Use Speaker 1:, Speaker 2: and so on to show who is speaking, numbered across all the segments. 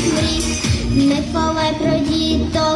Speaker 1: мрій, Миколай про діток.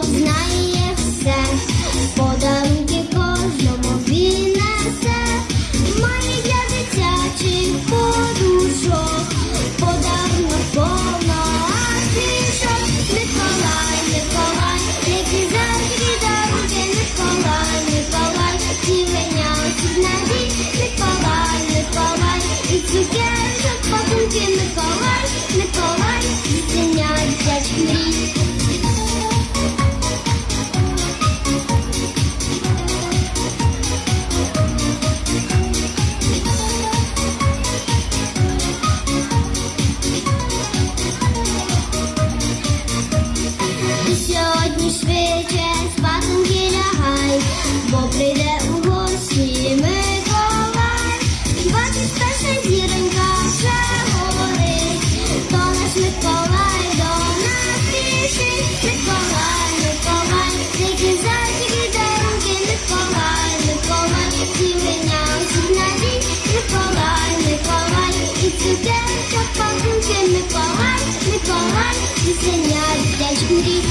Speaker 1: Ніжний швидше спатинки лягай, бо прийде у гості Миколай. І бачиш, перша зіронька вже говорить, то наш Миколай до нас пішить. Миколай, Миколай, тільки зайчики дарунки, Миколай, Миколай, всі мене усіх надій, Миколай, Миколай, і цукерка патинки, Миколай, Миколай, і синя дядь мрій.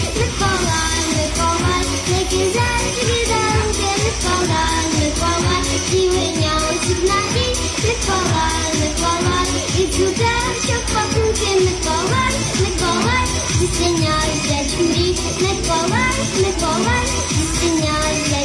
Speaker 1: Звіняй, мрій, не палай, не палай, звіняй.